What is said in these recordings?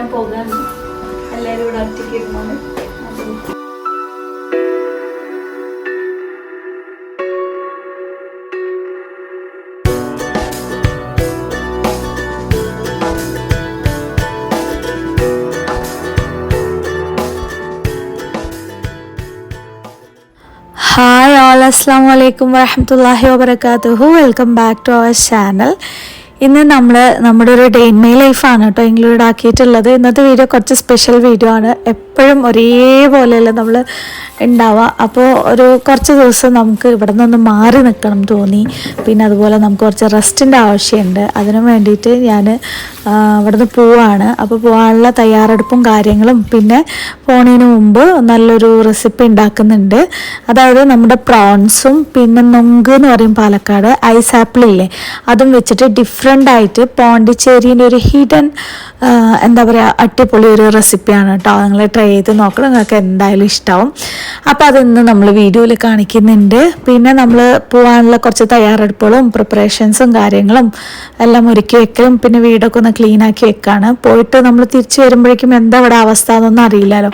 ഞാൻ പോകാണ് എല്ലാവരും ഇവിടെ ഒറ്റയ്ക്ക് ഇരുന്നാണ് ഹായ് ഓൾ അസ്സാം വലൈക്കും വരഹമുല്ലാഹി വാബർക്കാത്തു welcome back to our channel ഇന്ന് നമ്മൾ നമ്മുടെ ഒരു ഡേ ലൈഫാണ് കേട്ടോ ഇൻക്ലൂഡ് ആക്കിയിട്ടുള്ളത് ഇന്നത്തെ വീഡിയോ കുറച്ച് സ്പെഷ്യൽ വീഡിയോ ആണ്. എപ്പോഴും ഒരേപോലെയല്ല നമ്മൾ ഉണ്ടാവുക അപ്പോൾ ഒരു കുറച്ച് ദിവസം നമുക്ക് ഇവിടെ നിന്ന് മാറി നിൽക്കണം തോന്നി. പിന്നെ അതുപോലെ നമുക്ക് കുറച്ച് റെസ്റ്റിന്റെ ആവശ്യമുണ്ട്. അതിനു വേണ്ടിയിട്ട് ഞാൻ ഇവിടെ നിന്ന് പോവാണ്. അപ്പോൾ പോകാനുള്ള തയ്യാറെടുപ്പും കാര്യങ്ങളും പിന്നെ പോണതിന് മുമ്പ് നല്ലൊരു റെസിപ്പി ഉണ്ടാക്കുന്നുണ്ട് അതായത് നമ്മുടെ പ്രോൺസും പിന്നെ നൊങ്ക് എന്ന് പറയും പാലക്കാട് ഐസ് ആപ്പിളില്ലേ അതും വെച്ചിട്ട് ഡിഫറെന്റ് ആയിട്ട് പോണ്ടിച്ചേരിന്റെ ഒരു ഹിഡൻ എന്താ പറയുക അടിപൊളി ഒരു റെസിപ്പിയാണ് കേട്ടോ നിങ്ങൾ ട്രൈ ചെയ്ത് നോക്കണം. നിങ്ങൾക്ക് എന്തായാലും ഇഷ്ടമാവും അപ്പോൾ അതിന്ന് നമ്മൾ വീഡിയോയിൽ കാണിക്കുന്നുണ്ട്. പിന്നെ നമ്മൾ പോകാനുള്ള കുറച്ച് തയ്യാറെടുപ്പുകളും പ്രിപ്പറേഷൻസും കാര്യങ്ങളും എല്ലാം ഒരുക്കി വെക്കലും പിന്നെ വീടൊക്കെ ഒന്ന് ക്ലീൻ ആക്കി വെക്കാണ്. പോയിട്ട് നമ്മൾ തിരിച്ചു വരുമ്പോഴേക്കും എന്താ ഇവിടെ അവസ്ഥ എന്നൊന്നും അറിയില്ലല്ലോ.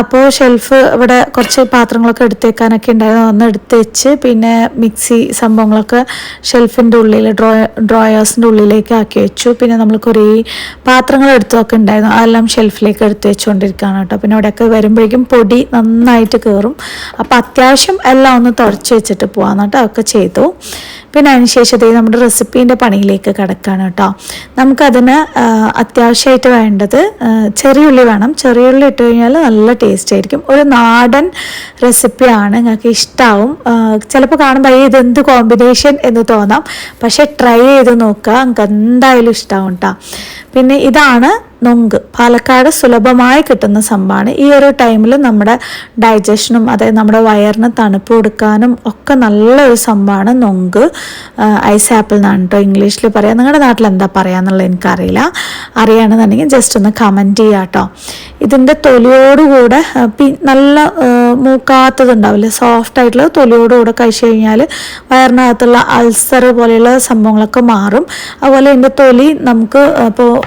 അപ്പോൾ ഷെൽഫ് ഇവിടെ കുറച്ച് പാത്രങ്ങളൊക്കെ എടുത്തേക്കാനൊക്കെ ഉണ്ടായിരുന്നു. ഒന്ന് എടുത്ത് വെച്ച് പിന്നെ മിക്സി സംഭവങ്ങളൊക്കെ ഷെൽഫിന്റെ ഉള്ളിൽ ഡ്രോ ഡ്രോയേഴ്സിന്റെ ഉള്ളിലേക്ക് ആക്കി വെച്ചു. പിന്നെ നമ്മൾ കുറേ പാത്രങ്ങൾ എടുത്തൊക്കെ ഉണ്ടായിരുന്നു. അതെല്ലാം ഷെൽഫിലേക്ക് എടുത്ത് വെച്ചുകൊണ്ടിരിക്കുകയാണ് കേട്ടോ. പിന്നെ ഇവിടെയൊക്കെ വരുമ്പോഴേക്കും പൊടി നന്നായിട്ട് കയറും അപ്പോൾ അത്യാവശ്യം എല്ലാം ഒന്ന് തുടച്ച് വെച്ചിട്ട് പോകാമെന്ന് കേട്ടോ അതൊക്കെ ചെയ്തു. പിന്നെ അതിനുശേഷം നമ്മുടെ റെസിപ്പീന്റെ പണിയിലേക്ക് കിടക്കുകയാണ് കേട്ടോ. നമുക്കതിന് അത്യാവശ്യമായിട്ട് വേണ്ടത് ചെറിയ ചെറിയുള്ളി വേണം. ചെറിയുള്ളി ഇട്ട് കഴിഞ്ഞാൽ നല്ല ടേസ്റ്റ് ആയിരിക്കും. ഒരു നാടൻ റെസിപ്പിയാണ് നിങ്ങൾക്ക് ഇഷ്ടമാവും ചിലപ്പോൾ കാണുമ്പോൾ "ഏയ്, ഇതെന്ത് കോമ്പിനേഷൻ എന്ന് തോന്നാം. പക്ഷേ ട്രൈ ചെയ്ത് നോക്കുക. നിങ്ങൾക്ക് എന്തായാലും ഇഷ്ടമാവും കേട്ടോ. പിന്നെ ഇതാണ് നൊങ്ക്. പാലക്കാട് സുലഭമായി കിട്ടുന്ന സംഭവമാണ്. ഈ ഒരു ടൈമിൽ നമ്മുടെ ഡൈജഷനും അതായത് നമ്മുടെ വയറിന് തണുപ്പ് കൊടുക്കാനും ഒക്കെ നല്ലൊരു സംഭവമാണ് നൊങ്ക്. ഐസ് ആപ്പിൾ എന്നാണ് കേട്ടോ ഇംഗ്ലീഷിൽ പറയാം. നിങ്ങളുടെ നാട്ടിൽ എന്താ പറയാന്നുള്ളത് എനിക്കറിയില്ല. അറിയുകയാണെന്നുണ്ടെങ്കിൽ ജസ്റ്റ് ഒന്ന് കമന്റ് ചെയ്യുക കേട്ടോ ഇതിന്റെ തൊലിയോടുകൂടെ പി- നല്ല മൂക്കാത്തതുണ്ടാവില്ലേ? സോഫ്റ്റ് ആയിട്ടുള്ള തൊലിയോടുകൂടെ കഴിച്ചു കഴിഞ്ഞാൽ വയറിനകത്തുള്ള അൾസർ പോലെയുള്ള സംഭവങ്ങളൊക്കെ മാറും. അതുപോലെ ഇതിന്റെ തൊലി നമുക്ക് ഇപ്പോൾ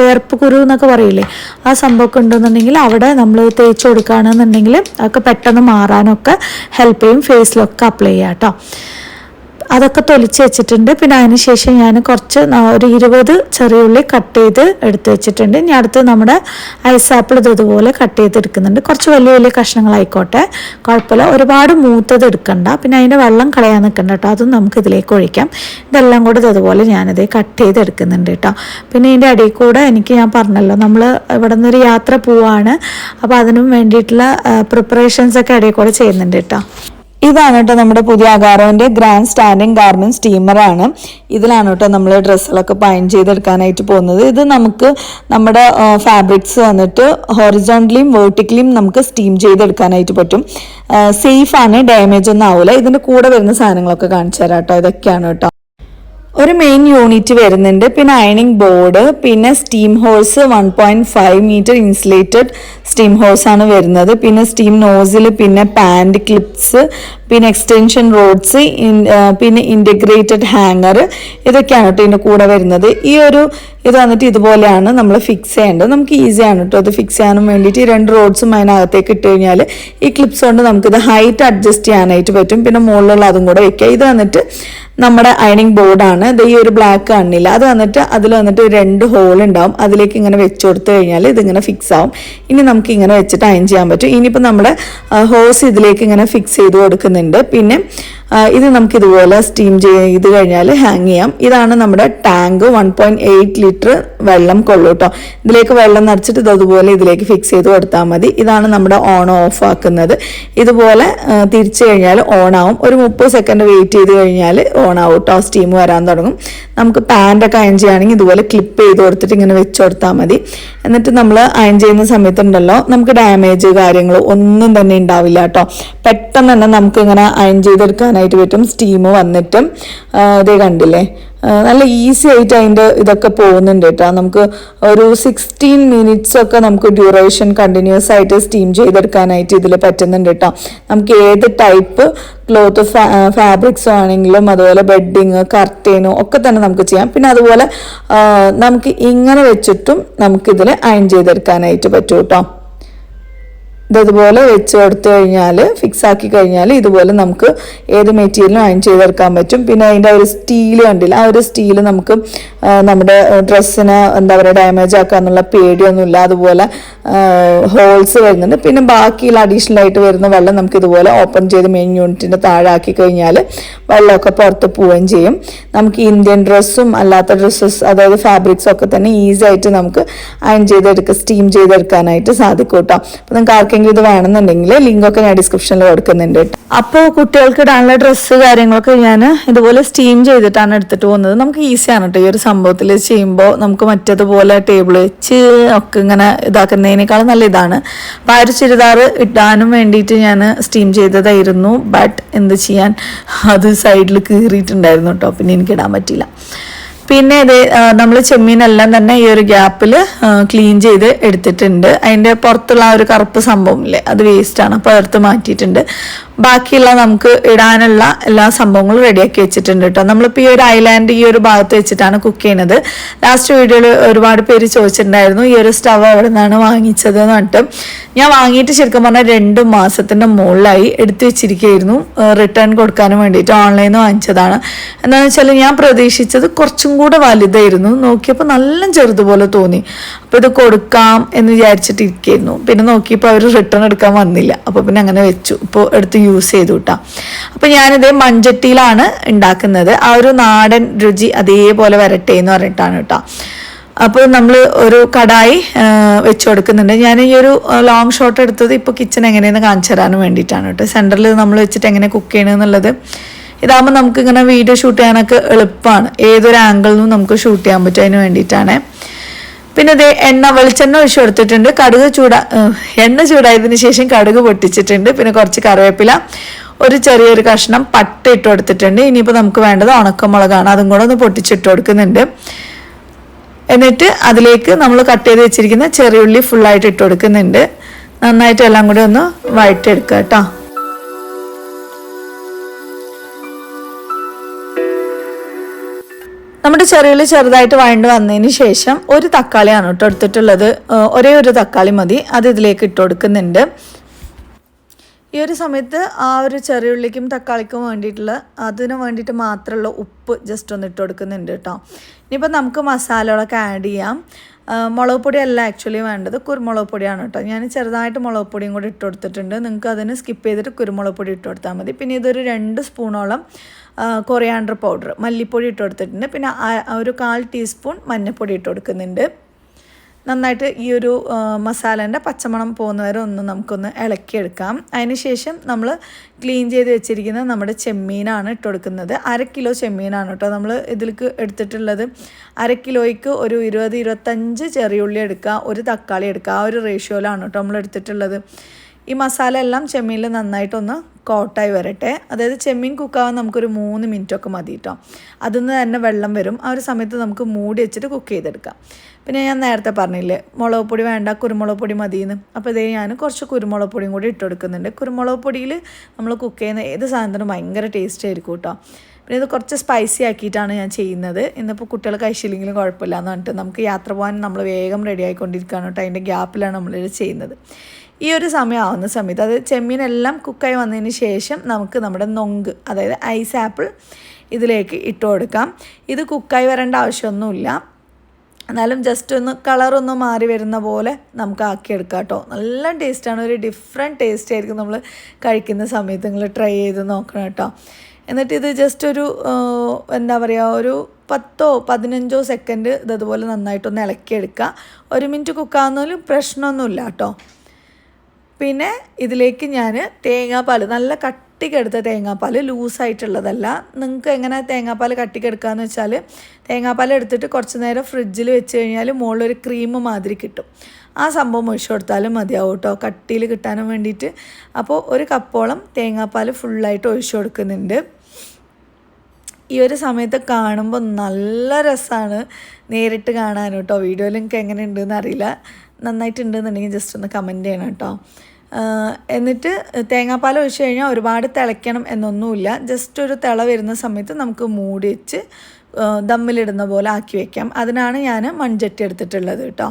വേർപ്പ് കുരു എന്നൊക്കെ പറയില്ലേ? ആ സംഭവമൊക്കെ ഉണ്ടെന്നുണ്ടെങ്കിൽ അവിടെ നമ്മൾ തേച്ച് കൊടുക്കുകയാണെന്നുണ്ടെങ്കിൽ അതൊക്കെ പെട്ടെന്ന് മാറാനൊക്കെ ഹെൽപ്പ് ചെയ്യും ഫേസിലൊക്കെ അപ്ലൈ ചെയ്യാം കേട്ടോ. അതൊക്കെ തൊലിച്ച് വെച്ചിട്ടുണ്ട്. പിന്നെ അതിന് ശേഷം ഞാൻ കുറച്ച് ഒരു ഇരുപത് ചെറിയ ഉള്ളി കട്ട് ചെയ്ത് എടുത്ത് വെച്ചിട്ടുണ്ട്. ഇനി അടുത്ത് നമ്മുടെ ഐസ് ആപ്പിൾ ഇത് ഇതുപോലെ കട്ട് ചെയ്തെടുക്കുന്നുണ്ട് കുറച്ച് വലിയ വലിയ കഷ്ണങ്ങളായിക്കോട്ടെ. കുഴപ്പമില്ല. ഒരുപാട് മൂത്തത് എടുക്കണ്ട. പിന്നെ അതിന്റെ വെള്ളം കളയാൻ നിൽക്കണ്ട കേട്ടോ. അതും നമുക്ക് ഇതിലേക്ക് ഒഴിക്കാം. ഇതെല്ലാം കൂടെ ഇതുപോലെ ഞാനിത് കട്ട് ചെയ്ത് ചെയ്തെടുക്കുന്നുണ്ട് കേട്ടോ. പിന്നെ ഇതിന്റെ അടിയിൽ കൂടെ എനിക്ക് ഞാൻ പറഞ്ഞല്ലോ നമ്മൾ ഇവിടെ നിന്നൊരു യാത്ര പോവാണ്. അപ്പോൾ അതിനും വേണ്ടിയിട്ടുള്ള പ്രിപ്പറേഷൻസ് ഒക്കെ ഇടയിൽ കൂടെ ചെയ്യുന്നുണ്ട് കേട്ടോ. ഇതാണ് കേട്ടോ നമ്മുടെ പുതിയ അഗാറോന്റെ ഗ്രാൻഡ് സ്റ്റാൻഡിങ് ഗാർമെന്റ് സ്റ്റീമറാണ് ഇതിലാണ് കേട്ടോ നമ്മൾ ഡ്രസ്സുകളൊക്കെ പൈൻ ചെയ്തെടുക്കാനായിട്ട് പോകുന്നത്. ഇത് നമുക്ക് നമ്മുടെ ഫാബ്രിക്സ് വന്നിട്ട് ഹൊറിസോണ്ടലിയും വേർട്ടിക്കലിയും നമുക്ക് സ്റ്റീം ചെയ്തെടുക്കാനായിട്ട് പറ്റും. സേഫ് ആണ് ഡാമേജ് ഒന്നും ആവില്ല ഇതിന്റെ കൂടെ വരുന്ന സാധനങ്ങളൊക്കെ കാണിച്ചു തരാം കേട്ടോ. ഇതൊക്കെയാണ് കേട്ടോ. ഒരു മെയിൻ യൂണിറ്റ് വരുന്നുണ്ട്. പിന്നെ അയണിങ് ബോർഡ് പിന്നെ steam hose one point five metre insulated steam hose ആണ് വരുന്നത്. പിന്നെ സ്റ്റീം നോസിൽ പിന്നെ പാന്റ് ക്ലിപ്സ് പിന്നെ എക്സ്റ്റൻഷൻ റോഡ്സ് പിന്നെ ഇന്റഗ്രേറ്റഡ് ഹാങ്ങർ ഇതൊക്കെയാണ് കേട്ടോ ഇതിന്റെ കൂടെ വരുന്നത്. ഈ ഒരു ഇത് വന്നിട്ട് ഇതുപോലെയാണ് നമ്മൾ ഫിക്സ് ചെയ്യേണ്ടത്. നമുക്ക് ഈസിയാണ് കേട്ടോ അത് ഫിക്സ് ചെയ്യാനും വേണ്ടിയിട്ട് ഈ രണ്ട് റോഡ്സും അതിനകത്തേക്ക് ഇട്ട് കഴിഞ്ഞാൽ ഈ ക്ലിപ്സ് കൊണ്ട് നമുക്കിത് ഹൈറ്റ് അഡ്ജസ്റ്റ് ചെയ്യാനായിട്ട് പറ്റും. പിന്നെ മുകളിലുള്ള അതും കൂടെ വയ്ക്കുക ഇത് വന്നിട്ട് നമ്മുടെ അയണിങ് ബോർഡാണ് ഇത് ഈ ഒരു ബ്ലാക്ക് കാണില്ല അത് വന്നിട്ട് അതിൽ വന്നിട്ട് രണ്ട് ഹോൾ ഉണ്ടാവും. അതിലേക്ക് ഇങ്ങനെ വെച്ച് കൊടുത്തു കഴിഞ്ഞാൽ ഇതിങ്ങനെ ഫിക്സ് ആവും. ഇനി നമുക്ക് ഇങ്ങനെ വെച്ചിട്ട് അയൺ ചെയ്യാൻ പറ്റും. ഇനിയിപ്പോൾ നമ്മുടെ ഹോസ് ഇതിലേക്ക് ഇങ്ങനെ ഫിക്സ് ചെയ്ത് കൊടുക്കുന്നുണ്ട്. പിന്നെ ഇത് നമുക്ക് ഇതുപോലെ സ്റ്റീം ചെയ്ത് കഴിഞ്ഞാൽ ഹാങ് ചെയ്യാം. ഇതാണ് നമ്മുടെ tank one point eight litre വെള്ളം കൊള്ളു കേട്ടോ ഇതിലേക്ക് വെള്ളം നിറച്ചിട്ട് ഇത് അതുപോലെ ഇതിലേക്ക് ഫിക്സ് ചെയ്ത് കൊടുത്താൽ മതി. ഇതാണ് നമ്മുടെ ഓൺ ഓഫ് ആക്കുന്നത്. ഇതുപോലെ തിരിച്ചു കഴിഞ്ഞാൽ ഓൺ ആവും. ഒരു മുപ്പത് സെക്കൻഡ് വെയിറ്റ് ചെയ്ത് കഴിഞ്ഞാൽ ഓൺ ആവും കേട്ടോ സ്റ്റീം വരാൻ തുടങ്ങും. നമുക്ക് പാന്റൊക്കെ അയൺ ചെയ്യുകയാണെങ്കിൽ ഇതുപോലെ ക്ലിപ്പ് ചെയ്ത് കൊടുത്തിട്ട് ഇങ്ങനെ വെച്ച് കൊടുത്താൽ മതി. എന്നിട്ട് നമ്മൾ അയൺ ചെയ്യുന്ന സമയത്തുണ്ടല്ലോ നമുക്ക് ഡാമേജ് കാര്യങ്ങൾ ഒന്നും തന്നെ ഉണ്ടാവില്ല കേട്ടോ പെട്ടെന്ന് തന്നെ നമുക്ക് ഇങ്ങനെ അയൺ ചെയ്തെടുക്കാനായിട്ട് പറ്റും. സ്റ്റീം വന്നിട്ടും ഇതേ കണ്ടില്ലേ? നല്ല ഈസി ആയിട്ട് അതിന്റെ ഇതൊക്കെ പോകുന്നുണ്ട് കേട്ടോ. നമുക്ക് ഒരു സിക്സ്റ്റീൻ മിനിറ്റ്സ് ഒക്കെ നമുക്ക് ഡ്യൂറേഷൻ കണ്ടിന്യൂസ് ആയിട്ട് സ്റ്റീം ചെയ്തെടുക്കാനായിട്ട് ഇതിൽ പറ്റുന്നുണ്ട് കേട്ടോ. നമുക്ക് ഏത് ടൈപ്പ് ക്ലോത്ത് ഫാബ്രിക്സോ ആണെങ്കിലും അതുപോലെ ബെഡിങ് കർട്ടേനും ഒക്കെ തന്നെ നമുക്ക് ചെയ്യാം. പിന്നെ അതുപോലെ നമുക്ക് ഇങ്ങനെ വെച്ചിട്ടും നമുക്കിതിൽ അയൺ ചെയ്തെടുക്കാനായിട്ട് പറ്റും കേട്ടോ. ഇതുപോലെ വെച്ച് കൊടുത്തു കഴിഞ്ഞാൽ ഫിക്സ് ആക്കി കഴിഞ്ഞാൽ ഇതുപോലെ നമുക്ക് ഏത് മെറ്റീരിയലും അയൺ ചെയ്തെടുക്കാൻ പറ്റും. പിന്നെ അതിന്റെ ഒരു സ്റ്റീൽ കണ്ടില്ല ആ ഒരു സ്റ്റീൽ നമുക്ക് നമ്മുടെ ഡ്രസ്സിന് എന്താ പറയുക ഡാമേജ് ആക്കാന്നുള്ള പേടിയൊന്നുമില്ല. അതുപോലെ ഹോൾസ് വരുന്നുണ്ട്. പിന്നെ ബാക്കിയുള്ള അഡീഷണൽ ആയിട്ട് വരുന്ന വെള്ളം നമുക്ക് ഇതുപോലെ ഓപ്പൺ ചെയ്ത് മെയിൻ യൂണിറ്റിന്റെ താഴാക്കി കഴിഞ്ഞാൽ വെള്ളമൊക്കെ പുറത്ത് പോവുകയും ചെയ്യും. നമുക്ക് ഇന്ത്യൻ ഡ്രസ്സും അല്ലാത്ത ഡ്രസ്സസ് അതായത് ഫാബ്രിക്സും ഒക്കെ തന്നെ ഈസി ആയിട്ട് നമുക്ക് അയൺ ചെയ്തെടുക്കുക സ്റ്റീം ചെയ്തെടുക്കാനായിട്ട് സാധിക്കും കേട്ടോ. അപ്പോൾ നിങ്ങൾക്ക് ആർക്കെങ്കിലും ഇത് വേണമെന്നുണ്ടെങ്കിൽ ലിങ്കൊക്കെ ഞാൻ ഡിസ്ക്രിപ്ഷനിൽ കൊടുക്കുന്നുണ്ട് അപ്പോൾ കുട്ടികൾക്ക് ഇടാനുള്ള ഡ്രസ്സ് കാര്യങ്ങളൊക്കെ ഞാൻ ഇതുപോലെ സ്റ്റീം ചെയ്തിട്ടാണ് എടുത്തിട്ട് പോകുന്നത്. നമുക്ക് ഈസിയാണ് കേട്ടോ. ഈ ഒരു സംഭവത്തിൽ ചെയ്യുമ്പോൾ നമുക്ക് മറ്റേതുപോലെ ടേബിൾ വെച്ച് ഒക്കെ ഇങ്ങനെ ഇതാക്കുന്നതിനേക്കാളും നല്ല ഇതാണ് അപ്പോൾ ആ ഒരു ചുരിദാർ ഇടാനും വേണ്ടിയിട്ട് ഞാൻ സ്റ്റീം ചെയ്തതായിരുന്നു. ബട്ട് എന്ത് ചെയ്യാൻ? അത് സൈഡിൽ കീറിയിട്ടുണ്ടായിരുന്നു കേട്ടോ പിന്നെ എനിക്ക് ഇടാൻ പറ്റിയില്ല. പിന്നെ ഇത് നമ്മൾ ചെമ്മീനെല്ലാം തന്നെ ഈ ഒരു ഗ്യാപ്പിൽ ക്ലീൻ ചെയ്ത് എടുത്തിട്ടുണ്ട്. അതിന്റെ പുറത്തുള്ള ആ ഒരു കറുപ്പ് സംഭവം ഇല്ലേ? അത് വേസ്റ്റാണ് അപ്പോൾ അതെടുത്ത് മാറ്റിയിട്ടുണ്ട്. ബാക്കിയുള്ള നമുക്ക് ഇടാനുള്ള എല്ലാ സംഭവങ്ങളും റെഡിയാക്കി വെച്ചിട്ടുണ്ട് കേട്ടോ നമ്മളിപ്പോൾ ഈ ഒരു ഐലാൻഡ് ഈ ഒരു ഭാഗത്ത് വെച്ചിട്ടാണ് കുക്ക് ചെയ്യുന്നത്. ലാസ്റ്റ് വീഡിയോയിൽ ഒരുപാട് പേര് ചോദിച്ചിട്ടുണ്ടായിരുന്നു ഈ ഒരു സ്റ്റവ് എവിടെ നിന്നാണ് വാങ്ങിച്ചത് എന്ന് പറഞ്ഞിട്ട്. ഞാൻ വാങ്ങിയിട്ട് ശരിക്കും പറഞ്ഞാൽ രണ്ട് മാസത്തിന്റെ മുകളിലായി എടുത്തു വെച്ചിരിക്കുകയായിരുന്നു. റിട്ടേൺ കൊടുക്കാനും വേണ്ടിയിട്ട് ഓൺലൈനിൽ നിന്ന് വാങ്ങിച്ചതാണ്. എന്താണെന്ന് വെച്ചാൽ ഞാൻ പ്രതീക്ഷിച്ചത് കുറച്ചും കൂടെ വലുതായിരുന്നു. നോക്കിയപ്പോൾ നല്ല ചെറുതുപോലെ തോന്നി. അപ്പോൾ ഇത് കൊടുക്കാം എന്ന് വിചാരിച്ചിട്ട് പിന്നെ നോക്കിയപ്പോൾ അവർ റിട്ടേൺ എടുക്കാൻ വന്നില്ല. അപ്പോൾ പിന്നെ അങ്ങനെ വെച്ചു. ഇപ്പോൾ എടുത്ത് യൂസ് ചെയ്തു കേട്ടോ അപ്പൊ ഞാനിത് മൺചട്ടിയിലാണ് ഉണ്ടാക്കുന്നത് ആ ഒരു നാടൻ രുചി അതേപോലെ വരട്ടെ എന്ന് പറഞ്ഞിട്ടാണ് കേട്ടോ. അപ്പോൾ നമ്മൾ ഒരു കടായി വെച്ച് കൊടുക്കുന്നുണ്ട്. ഞാൻ ഈ ഒരു ലോങ് ഷോട്ട് എടുത്തത് ഇപ്പോൾ കിച്ചൺ എങ്ങനെയെന്ന് കാണിച്ചു തരാനും വേണ്ടിയിട്ടാണ് കേട്ടോ. സെന്ററിൽ നമ്മൾ വെച്ചിട്ട് എങ്ങനെ കുക്ക് ചെയ്യണമെന്നുള്ളത് ഇതാകുമ്പോൾ നമുക്ക് ഇങ്ങനെ വീഡിയോ ഷൂട്ട് ചെയ്യാനൊക്കെ എളുപ്പമാണ് ഏതൊരു ആംഗിളിൽ നിന്നും നമുക്ക് ഷൂട്ട് ചെയ്യാൻ പറ്റും അതിന് വേണ്ടിയിട്ടാണ്. പിന്നെ ഇത് എണ്ണ വെളിച്ചെണ്ണ ഒഴിച്ചു കൊടുത്തിട്ടുണ്ട്. കടുക് ചൂടാ എണ്ണ ചൂടായതിനു ശേഷം കടുക് പൊട്ടിച്ചിട്ടുണ്ട്. പിന്നെ കുറച്ച് കറിവേപ്പില ഒരു ചെറിയൊരു കഷ്ണം പട്ട ഇട്ട് കൊടുത്തിട്ടുണ്ട്. ഇനിയിപ്പോൾ നമുക്ക് വേണ്ടത് ഉണക്കമുളകാണ്. അതും കൂടെ ഒന്ന് പൊട്ടിച്ചിട്ട് കൊടുക്കുന്നുണ്ട്. എന്നിട്ട് അതിലേക്ക് നമ്മൾ കട്ട് ചെയ്ത് വെച്ചിരിക്കുന്ന ചെറിയുള്ളി ഫുള്ളായിട്ട് ഇട്ട് കൊടുക്കുന്നുണ്ട്. നന്നായിട്ട് എല്ലാം കൂടി ഒന്ന് വഴറ്റെടുക്കുക കേട്ടോ. നമ്മുടെ ചെറിയുള്ളി ചെറുതായിട്ട് വഴണ്ട് വന്നതിന് ശേഷം ഒരു തക്കാളിയാണ് കേട്ടോ എടുത്തിട്ടുള്ളത്. ഒരേ ഒരു തക്കാളി മതി. അത് ഇതിലേക്ക് ഇട്ട് കൊടുക്കുന്നുണ്ട്. ഈ ഒരു സമയത്ത് ആ ഒരു ചെറിയുള്ളിക്കും തക്കാളിക്കും വേണ്ടിയിട്ടുള്ള അതിന് വേണ്ടിയിട്ട് മാത്രമുള്ള ഉപ്പ് ജസ്റ്റ് ഒന്ന് ഇട്ട് കൊടുക്കുന്നുണ്ട് കേട്ടോ. ഇനിയിപ്പോൾ നമുക്ക് മസാലകളൊക്കെ ആഡ് ചെയ്യാം. മുളക് പൊടിയല്ല ആക്ച്വലി വേണ്ടത്. കുരുമുളക് പൊടിയാണ് കേട്ടോ. ഞാൻ ചെറുതായിട്ട് മുളക് പൊടിയും കൂടി ഇട്ട് കൊടുത്തിട്ടുണ്ട്. നിങ്ങൾക്ക് അതിന് സ്കിപ്പ് ചെയ്തിട്ട് കുരുമുളക് പൊടി ഇട്ട് കൊടുത്താൽ മതി. പിന്നെ ഇതൊരു രണ്ട് സ്പൂണോളം കൊറിയാണ്ടർ പൗഡർ മല്ലിപ്പൊടി ഇട്ട് കൊടുത്തിട്ടുണ്ട്. പിന്നെ ഒരു കാൽ ടീസ്പൂൺ മഞ്ഞൾപ്പൊടി ഇട്ട് കൊടുക്കുന്നുണ്ട്. നന്നായിട്ട് ഈ ഒരു മസാലേന്റെ പച്ചമണം പോകുന്ന വരെ ഒന്ന് നമുക്കൊന്ന് ഇളക്കിയെടുക്കാം. അതിന് ശേഷം നമ്മൾ ക്ലീൻ ചെയ്ത് വെച്ചിരിക്കുന്ന നമ്മുടെ ചെമ്മീനാണ് ഇട്ട് കൊടുക്കുന്നത്. അര കിലോ ചെമ്മീനാണ് കേട്ടോ നമ്മൾ ഇതിലേക്ക് എടുത്തിട്ടുള്ളത്. അര കിലോയ്ക്ക് ഒരു ഇരുപത് ഇരുപത്തഞ്ച് ചെറിയുള്ളി എടുക്കുക ഒരു തക്കാളി എടുക്കുക. ആ ഒരു റേഷ്യോയിലാണ് കേട്ടോ നമ്മൾ എടുത്തിട്ടുള്ളത്. ഈ മസാല എല്ലാം ചെമ്മീനിൽ നന്നായിട്ടൊന്ന് കോട്ടായി വരട്ടെ. അതായത് ചെമ്മീൻ കുക്കാവാൻ നമുക്കൊരു മൂന്ന് മിനിറ്റ് ഒക്കെ മതി കേട്ടോ അതിൽ നിന്ന് തന്നെ വെള്ളം വരും. ആ ഒരു സമയത്ത് നമുക്ക് മൂടി വെച്ചിട്ട് കുക്ക് ചെയ്തെടുക്കാം. പിന്നെ ഞാൻ നേരത്തെ പറഞ്ഞില്ലേ മുളക് പൊടി വേണ്ട കുരുമുളക് പൊടി മതിയെന്ന് അപ്പോൾ ഇതേ ഞാൻ കുറച്ച് കുരുമുളക് പൊടിയും കൂടി ഇട്ട് കൊടുക്കുന്നുണ്ട്. കുരുമുളക് പൊടിയിൽ നമ്മൾ കുക്ക് ചെയ്യുന്ന ഏത് സാധനത്തിനും ഭയങ്കര ടേസ്റ്റ് ആയിരിക്കും കേട്ടോ പിന്നെ ഇത് കുറച്ച് സ്പൈസി ആക്കിയിട്ടാണ് ഞാൻ ചെയ്യുന്നത്. ഇന്നിപ്പോൾ കുട്ടികൾ കഴിച്ചില്ലെങ്കിലും കുഴപ്പമില്ല എന്ന് പറഞ്ഞിട്ട് നമുക്ക് യാത്ര പോകാൻ നമ്മൾ വേഗം റെഡി ആയിക്കൊണ്ടിരിക്കുകയാണ് കേട്ടോ അതിന്റെ ഗ്യാപ്പിലാണ് നമ്മളിത് ചെയ്യുന്നത്. ഈ ഒരു സമയമാവുന്ന സമയത്ത് അത് ചെമ്മീനെല്ലാം കുക്കായി വന്നതിന് ശേഷം നമുക്ക് നമ്മുടെ നൊങ്ക് അതായത് ഐസ് ആപ്പിൾ ഇതിലേക്ക് ഇട്ട് കൊടുക്കാം. ഇത് കുക്കായി വരേണ്ട ആവശ്യമൊന്നുമില്ല. എന്നാലും ജസ്റ്റ് ഒന്ന് കളറൊന്ന് മാറി വരുന്ന പോലെ നമുക്ക് ആക്കിയെടുക്കാം കേട്ടോ നല്ല ടേസ്റ്റാണ് ഒരു ഡിഫറെന്റ് ടേസ്റ്റ് ആയിരിക്കും നമ്മൾ കഴിക്കുന്ന സമയത്ത് നിങ്ങൾ ട്രൈ ചെയ്ത് നോക്കണം കേട്ടോ എന്നിട്ട് ഇത് ജസ്റ്റ് ഒരു എന്താ പറയുക ഒരു പത്തോ പതിനഞ്ചോ സെക്കൻഡ് ഇതതുപോലെ നന്നായിട്ടൊന്ന് ഇളക്കിയെടുക്കുക ഒരു മിനിറ്റ് കുക്കാവുന്നതിലും പ്രശ്നമൊന്നുമില്ല കേട്ടോ പിന്നെ ഇതിലേക്ക് ഞാൻ തേങ്ങാപ്പാൽ നല്ല കട്ടിക്കെടുത്ത തേങ്ങാപ്പാൽ ലൂസായിട്ടുള്ളതല്ല. നിങ്ങൾക്ക് എങ്ങനെ തേങ്ങാപ്പാൽ കട്ടിക്കെടുക്കാന്ന് വെച്ചാൽ തേങ്ങാപ്പാൽ എടുത്തിട്ട് കുറച്ച് നേരം ഫ്രിഡ്ജിൽ വെച്ച് കഴിഞ്ഞാൽ മുകളിലൊരു ക്രീം മാതിരി കിട്ടും. ആ സംഭവം ഒഴിച്ചു കൊടുത്താലും മതിയാവും കേട്ടോ. കട്ടിയിൽ കിട്ടാനും വേണ്ടിയിട്ട്. അപ്പോൾ ഒരു കപ്പോളം തേങ്ങാപ്പാൽ ഫുള്ളായിട്ട് ഒഴിച്ചു കൊടുക്കുന്നുണ്ട്. ഈ ഒരു സമയത്ത് കാണുമ്പോൾ നല്ല രസമാണ് നേരിട്ട് കാണാൻ കേട്ടോ. വീഡിയോയിൽ എനിക്ക് എങ്ങനെ ഉണ്ടെന്ന് അറിയില്ല. നന്നായിട്ടുണ്ടെന്നുണ്ടെങ്കിൽ ജസ്റ്റ് ഒന്ന് കമന്റ് ചെയ്യണം കേട്ടോ. എന്നിട്ട് തേങ്ങാപ്പാൽ ഒഴിച്ച് കഴിഞ്ഞാൽ ഒരുപാട് തിളയ്ക്കണം എന്നൊന്നുമില്ല. ജസ്റ്റ് ഒരു തിള വരുന്ന സമയത്ത് നമുക്ക് മൂടി വെച്ച് ദമ്മിലിടുന്ന പോലെ ആക്കി വെക്കാം. അതിനാണ് ഞാൻ മൺചട്ടി എടുത്തിട്ടുള്ളത് കേട്ടോ.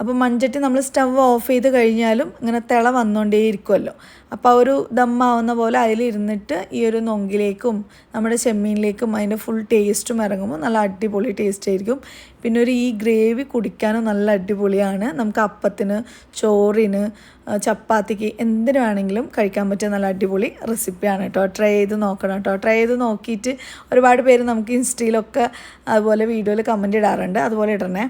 അപ്പോൾ മൺചട്ടി നമ്മൾ സ്റ്റവ് ഓഫ് ചെയ്ത് കഴിഞ്ഞാലും ഇങ്ങനെ തിള വന്നുകൊണ്ടേ ഇരിക്കുമല്ലോ അപ്പോൾ ഒരു ദമ്മാവുന്ന പോലെ അതിലിരുന്നിട്ട് ഈ ഒരു നൊങ്കിലേക്കും നമ്മുടെ ചെമ്മീനിലേക്കും അതിന്റെ ഫുൾ ടേസ്റ്റും ഇറങ്ങുമ്പോൾ നല്ല അടിപൊളി ടേസ്റ്റ് ആയിരിക്കും. പിന്നെ ഒരു ഈ ഗ്രേവി കുടിക്കാനും നല്ല അടിപൊളിയാണ്. നമുക്ക് അപ്പത്തിന് ചോറിന് ചപ്പാത്തിക്ക് എന്തിനു വേണമെങ്കിലും കഴിക്കാൻ പറ്റിയ നല്ല അടിപൊളി റെസിപ്പിയാണ് കേട്ടോ. ട്രൈ ചെയ്ത് നോക്കണം കേട്ടോ. ട്രൈ ചെയ്ത് നോക്കിയിട്ട് ഒരുപാട് പേര് നമുക്ക് ഇൻസ്റ്റയിലൊക്കെ അതുപോലെ വീഡിയോയിൽ കമന്റ് ഇടാറുണ്ട്. അതുപോലെ ഇടണേ.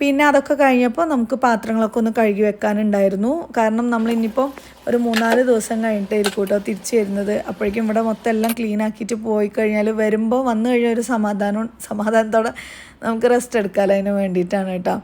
പിന്നെ അതൊക്കെ കഴിഞ്ഞപ്പോൾ നമുക്ക് പാത്രങ്ങളൊക്കെ ഒന്ന് കഴുകി വെക്കാനുണ്ടായിരുന്നു. കാരണം നമ്മൾ ഇനിയിപ്പോൾ ഒരു മൂന്നാൽ ദിവസം കഴിഞ്ഞിട്ടായിരിക്കും കേട്ടോ തിരിച്ചു വരുന്നത്. അപ്പോഴേക്കും ഇവിടെ മൊത്തം എല്ലാം ക്ലീൻ ആക്കിയിട്ട് പോയി കഴിഞ്ഞാൽ വരുമ്പോൾ വന്നു കഴിഞ്ഞാൽ ഒരു സമാധാനം സമാധാനത്തോടെ നമുക്ക് റെസ്റ്റ് എടുക്കാമല്ലോ അതിന് വേണ്ടിയിട്ടാണ് കേട്ടോ.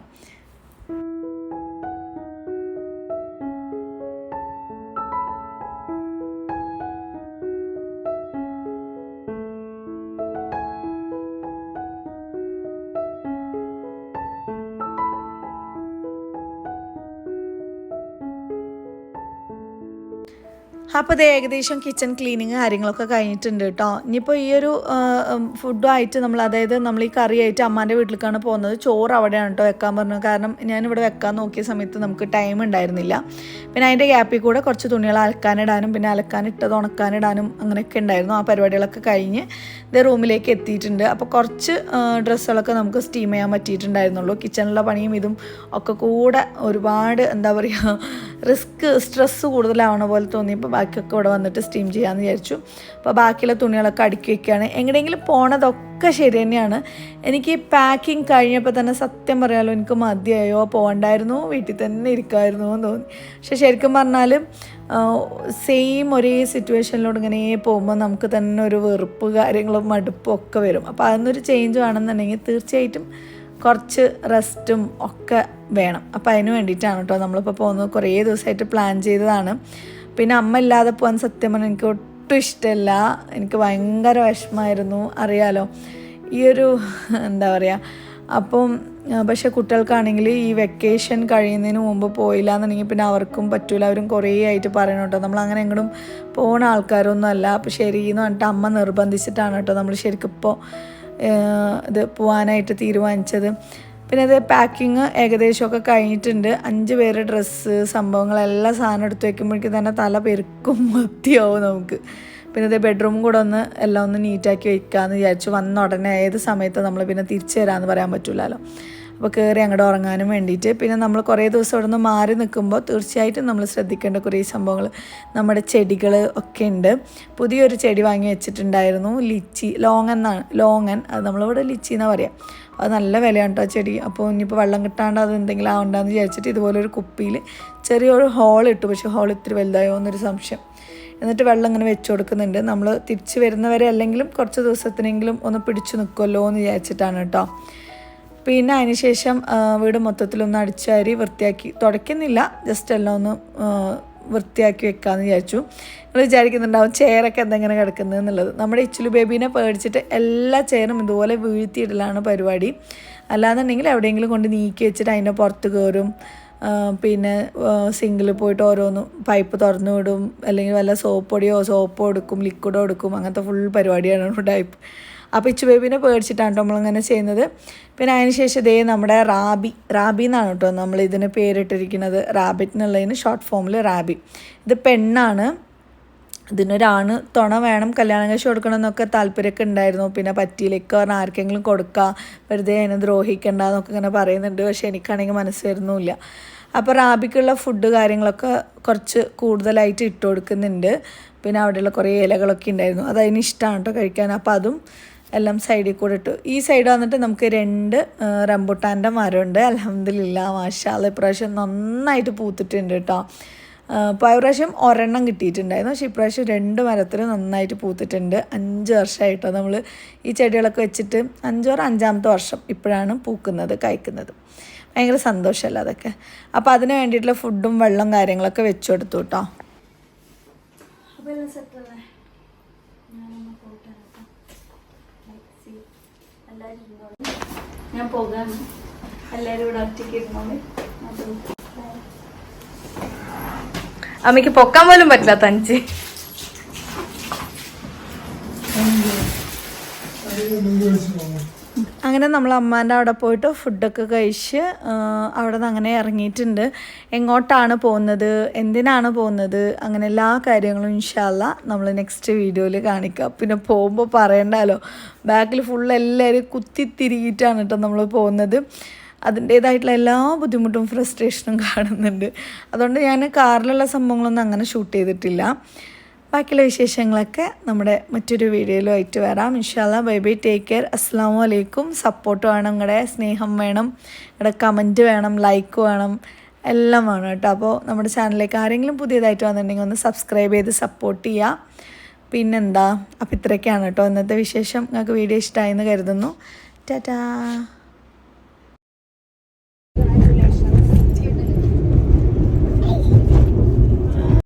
അപ്പോൾ ഇത് ഏകദേശം കിച്ചൺ ക്ലീനിങ് കാര്യങ്ങളൊക്കെ കഴിഞ്ഞിട്ടുണ്ട് കേട്ടോ. ഇനിയിപ്പോൾ ഈ ഒരു ഫുഡുമായിട്ട് നമ്മൾ അതായത് നമ്മൾ ഈ കറിയായിട്ട് അമ്മാന്റെ വീട്ടിലേക്കാണ് പോകുന്നത്. ചോറ് അവിടെയാണ് കേട്ടോ വെക്കാൻ പറഞ്ഞത്. കാരണം ഞാനിവിടെ വെക്കാൻ നോക്കിയ സമയത്ത് നമുക്ക് ടൈം ഉണ്ടായിരുന്നില്ല. പിന്നെ അതിന്റെ ഗ്യാപ്പിൽ കൂടെ കുറച്ച് തുണികൾ അലക്കാനിടാനും പിന്നെ അലക്കാനിട്ടത് ഉണക്കാനിടാനും അങ്ങനെയൊക്കെ ഉണ്ടായിരുന്നു. ആ പരിപാടികളൊക്കെ കഴിഞ്ഞ് ഇത് റൂമിലേക്ക് എത്തിയിട്ടുണ്ട്. അപ്പോൾ കുറച്ച് ഡ്രസ്സുകളൊക്കെ നമുക്ക് സ്റ്റീം ചെയ്യാൻ പറ്റിയിട്ടുണ്ടായിരുന്നുള്ളൂ. കിച്ചണിലെ പണിയും ഇതും ഒക്കെ കൂടെ ഒരുപാട് എന്താ പറയുക റിസ്ക് സ്ട്രെസ്സ് കൂടുതലാവണ പോലെ തോന്നിയപ്പോൾ ബാക്കിയൊക്കെ ഇവിടെ വന്നിട്ട് സ്റ്റീം ചെയ്യാമെന്ന് വിചാരിച്ചു. അപ്പോൾ ബാക്കിയുള്ള തുണികളൊക്കെ അടുക്കി വയ്ക്കുകയാണ് എങ്ങനെയെങ്കിലും പോണതൊക്കെ ശരി തന്നെയാണ്. എനിക്ക് പാക്കിംഗ് കഴിഞ്ഞപ്പോൾ തന്നെ സത്യം പറയാമല്ലോ എനിക്ക് മതിയായോ? പോകണ്ടായിരുന്നു വീട്ടിൽ തന്നെ ഇരിക്കായിരുന്നു എന്ന് തോന്നി. പക്ഷെ ശരിക്കും പറഞ്ഞാൽ സെയിം ഒരേ സിറ്റുവേഷനിലൂടെ ഇങ്ങനെ പോകുമ്പോൾ നമുക്ക് തന്നെ ഒരു വെറുപ്പ് കാര്യങ്ങളും മടുപ്പും ഒക്കെ വരും. അപ്പോൾ അതിനൊരു ചേഞ്ച് വേണമെന്നുണ്ടെങ്കിൽ തീർച്ചയായിട്ടും കുറച്ച് റെസ്റ്റും ഒക്കെ വേണം. അപ്പോൾ അതിന് വേണ്ടിയിട്ടാണ് കേട്ടോ നമ്മളിപ്പോൾ പോകുന്നത്. കുറേ ദിവസമായിട്ട് പ്ലാൻ ചെയ്തതാണ്. പിന്നെ അമ്മ ഇല്ലാതെ പോകാൻ സത്യം പറഞ്ഞാൽ എനിക്ക് ഒട്ടും ഇഷ്ടമല്ല എനിക്ക് ഭയങ്കര വിഷമമായിരുന്നു അറിയാലോ. ഈ ഒരു എന്താ പറയുക അപ്പം പക്ഷെ കുട്ടികൾക്കാണെങ്കിൽ ഈ വെക്കേഷൻ കഴിയുന്നതിന് മുമ്പ് പോയില്ല എന്നുണ്ടെങ്കിൽ പിന്നെ അവർക്കും പറ്റൂല. അവരും കുറേ ആയിട്ട് പറയണം കേട്ടോ. നമ്മൾ അങ്ങനെ എങ്ങോട്ടും പോണ ആൾക്കാരൊന്നും അല്ല. അപ്പോൾ ശരി എന്ന് പറഞ്ഞിട്ട് അമ്മ നിർബന്ധിച്ചിട്ടാണ് കേട്ടോ നമ്മൾ ശരിക്കും ഇപ്പോൾ ഇത് പോകാനായിട്ട് തീരുമാനിച്ചത്. പിന്നെ ഇത് പാക്കിങ് ഏകദേശമൊക്കെ കഴിഞ്ഞിട്ടുണ്ട്. അഞ്ച് പേര് ഡ്രസ്സ് സംഭവങ്ങളെല്ലാം സാധനം എടുത്ത് വെക്കുമ്പോഴേക്കും തന്നെ തല പെരുക്കും മത്തിയാവും നമുക്ക്. പിന്നെ ഇത് ബെഡ്റൂം കൂടെ ഒന്ന് എല്ലാം ഒന്ന് നീറ്റാക്കി വെക്കാമെന്ന് വിചാരിച്ചു. വന്ന ഉടനെ ഏത് സമയത്ത് നമ്മൾ പിന്നെ തിരിച്ചു തരാമെന്ന് പറയാൻ പറ്റില്ലല്ലോ അപ്പോൾ കയറി അങ്ങോട്ട് ഉറങ്ങാനും വേണ്ടിയിട്ട്. പിന്നെ നമ്മൾ കുറേ ദിവസം അവിടെ നിന്ന് മാറി നിൽക്കുമ്പോൾ തീർച്ചയായിട്ടും നമ്മൾ ശ്രദ്ധിക്കേണ്ട കുറേ സംഭവങ്ങൾ നമ്മുടെ ചെടികൾ ഒക്കെ ഉണ്ട്. പുതിയൊരു ചെടി വാങ്ങി വെച്ചിട്ടുണ്ടായിരുന്നു ലിച്ചി ലോങ് എന്നാണ് ലോങ്ങൻ അത് നമ്മളിവിടെ ലിച്ചി എന്നാണ് പറയുക അത് നല്ല വിലയാണ് കേട്ടോ ചെടി. അപ്പോൾ ഇനിയിപ്പോൾ വെള്ളം കിട്ടാണ്ട് അത് എന്തെങ്കിലും ആവണ്ടെന്ന് വിചാരിച്ചിട്ട് ഇതുപോലൊരു കുപ്പിയിൽ ചെറിയൊരു ഹോൾ ഇട്ടു. പക്ഷേ ഹോൾ ഇത്തിരി വലുതായോ എന്നൊരു സംശയം. എന്നിട്ട് വെള്ളം ഇങ്ങനെ വെച്ച് കൊടുക്കുന്നുണ്ട്. നമ്മൾ തിരിച്ച് വരുന്നവരെ അല്ലെങ്കിലും കുറച്ച് ദിവസത്തിനെങ്കിലും ഒന്ന് പിടിച്ചു നിൽക്കുമല്ലോ എന്ന് വിചാരിച്ചിട്ടാണ് കേട്ടോ. പിന്നെ അതിന് ശേഷം വീട് മൊത്തത്തിലൊന്ന് അടിച്ചാരി വൃത്തിയാക്കി തുടയ്ക്കുന്നില്ല. ജസ്റ്റ് എല്ലാം ഒന്ന് വൃത്തിയാക്കി വെക്കാമെന്ന് വിചാരിച്ചു. നിങ്ങൾ വിചാരിക്കുന്നുണ്ടാവും ചെയറൊക്കെ എന്തെങ്ങനെ കിടക്കുന്നത് എന്നുള്ളത്. നമ്മുടെ ഇച്ചിലു ബേബീനെ പേടിച്ചിട്ട് എല്ലാ ചെയറും ഇതുപോലെ വീഴ്ത്തിയിടലാണ് പരിപാടി. അല്ലാന്നുണ്ടെങ്കിൽ എവിടെയെങ്കിലും കൊണ്ട് നീക്കി വെച്ചിട്ട് അതിന്റെ പുറത്ത് കയറും. പിന്നെ സിങ്കിൽ പോയിട്ട് ഓരോന്ന് പൈപ്പ് തുറന്നു വിടും. അല്ലെങ്കിൽ വല്ല സോപ്പ് പൊടിയോ സോപ്പോ എടുക്കും ലിക്വിഡോ എടുക്കും. അങ്ങനത്തെ ഫുൾ പരിപാടിയാണ് ടൈപ്പ് അപ്പോൾ ഇച്ചു ബേബിനെ പേടിച്ചിട്ടാണ് കേട്ടോ നമ്മളിങ്ങനെ ചെയ്യുന്നത്. പിന്നെ അതിന് ശേഷം ഇതേ നമ്മുടെ റാബി റാബി എന്നാണ് കേട്ടോ നമ്മൾ ഇതിന് പേരിട്ടിരിക്കുന്നത്. റാബിറ്റ് എന്നുള്ളതിന് ഷോർട്ട് ഫോമിൽ റാബി. ഇത് പെണ്ണാണ്. ഇതിനൊരാണ് തുണ വേണം കല്യാണം കഴിച്ച് കൊടുക്കണം എന്നൊക്കെ താല്പര്യമൊക്കെ ഉണ്ടായിരുന്നു. പിന്നെ പറ്റിയിലേക്ക് പറഞ്ഞാൽ ആർക്കെങ്കിലും കൊടുക്കുക വെറുതെ അതിനെ ദ്രോഹിക്കണ്ട എന്നൊക്കെ ഇങ്ങനെ പറയുന്നുണ്ട്. പക്ഷേ എനിക്കാണെങ്കിൽ മനസ്സ് വരുന്നുമില്ല അപ്പോൾ റാബിക്കുള്ള ഫുഡ് കാര്യങ്ങളൊക്കെ കുറച്ച് കൂടുതലായിട്ട് ഇട്ട് കൊടുക്കുന്നുണ്ട്. പിന്നെ അവിടെയുള്ള കുറേ ഇലകളൊക്കെ ഉണ്ടായിരുന്നു. അത് അതിന് ഇഷ്ടമാണ് കേട്ടോ കഴിക്കാൻ. അപ്പോൾ അതും എല്ലാം സൈഡിൽ കൂടെ ഇട്ടു. ഈ സൈഡ് വന്നിട്ട് നമുക്ക് രണ്ട് റംബുട്ടാന്റെ മരമുണ്ട്. അലഹമ്മദില്ല മാഷാല ഇപ്രാവശ്യം നന്നായിട്ട് പൂത്തിട്ടുണ്ട് കേട്ടോ. പോയ പ്രാവശ്യം ഒരെണ്ണം കിട്ടിയിട്ടുണ്ടായിരുന്നു. പക്ഷേ ഇപ്രാവശ്യം രണ്ട് മരത്തിൽ നന്നായിട്ട് പൂത്തിട്ടുണ്ട്. അഞ്ച് വർഷമായിട്ടോ നമ്മൾ ഈ ചെടികളൊക്കെ വെച്ചിട്ട് അഞ്ചോറ് അഞ്ചാമത്തെ വർഷം ഇപ്പോഴാണ് പൂക്കുന്നത് കായ്ക്കുന്നത്. ഭയങ്കര സന്തോഷമല്ല അതൊക്കെ? അപ്പോൾ അതിന് വേണ്ടിയിട്ടുള്ള ഫുഡും വെള്ളം കാര്യങ്ങളൊക്കെ വെച്ചു കൊടുത്തു കേട്ടോ. എല്ലാവരും ഇരുന്നോളി ഞാൻ പോകാണ്. എല്ലാവരും ഇവിടെ ഒറ്റയ്ക്ക് ഇരുന്നോളി. അമ്മയ്ക്ക് പൊക്കാൻ പോലും പറ്റില്ല തനിച്ച് അങ്ങനെ നമ്മൾ അമ്മാന്റെ അവിടെ പോയിട്ട് ഫുഡൊക്കെ കഴിച്ച് അവിടെ നിന്ന് അങ്ങനെ ഇറങ്ങിയിട്ടുണ്ട്. എങ്ങോട്ടാണ് പോകുന്നത്? എന്തിനാണ് പോകുന്നത്? അങ്ങനെ എല്ലാ കാര്യങ്ങളും ഇൻഷാല്ല നമ്മൾ നെക്സ്റ്റ് വീഡിയോയിൽ കാണിക്കാം. പിന്നെ പോകുമ്പോൾ പറയണ്ടല്ലോ ബാക്കിൽ ഫുൾ എല്ലാവരും കുത്തിത്തിരിയിട്ടാണ് കേട്ടോ നമ്മൾ പോകുന്നത്. അതിന്റേതായിട്ടുള്ള എല്ലാ ബുദ്ധിമുട്ടും ഫ്രസ്ട്രേഷനും കാണുന്നുണ്ട്. അതുകൊണ്ട് ഞാൻ കാറിലുള്ള സംഭവങ്ങളൊന്നും അങ്ങനെ ഷൂട്ട് ചെയ്തിട്ടില്ല. ബാക്കിയുള്ള വിശേഷങ്ങളൊക്കെ നമ്മുടെ മറ്റൊരു വീഡിയോയിലുമായിട്ട് വരാം. ഇൻഷാല്ല ബൈ ബൈ ടേക്ക് കെയർ. അസ്സാം വലൈക്കും സപ്പോർട്ട് വേണം നിങ്ങളുടെ സ്നേഹം വേണം നിങ്ങളുടെ കമന്റ് വേണം ലൈക്ക് വേണം എല്ലാം വേണം കേട്ടോ. അപ്പോൾ നമ്മുടെ ചാനലിലേക്ക് ആരെങ്കിലും പുതിയതായിട്ട് വന്നിട്ടുണ്ടെങ്കിൽ ഒന്ന് സബ്സ്ക്രൈബ് ചെയ്ത് സപ്പോർട്ട് ചെയ്യുക. പിന്നെന്താ? അപ്പോൾ ഇത്രയൊക്കെയാണ് കേട്ടോ ഇന്നത്തെ വിശേഷം. നിങ്ങൾക്ക് വീഡിയോ ഇഷ്ടമായി എന്ന് കരുതുന്നു. ടാറ്റാ.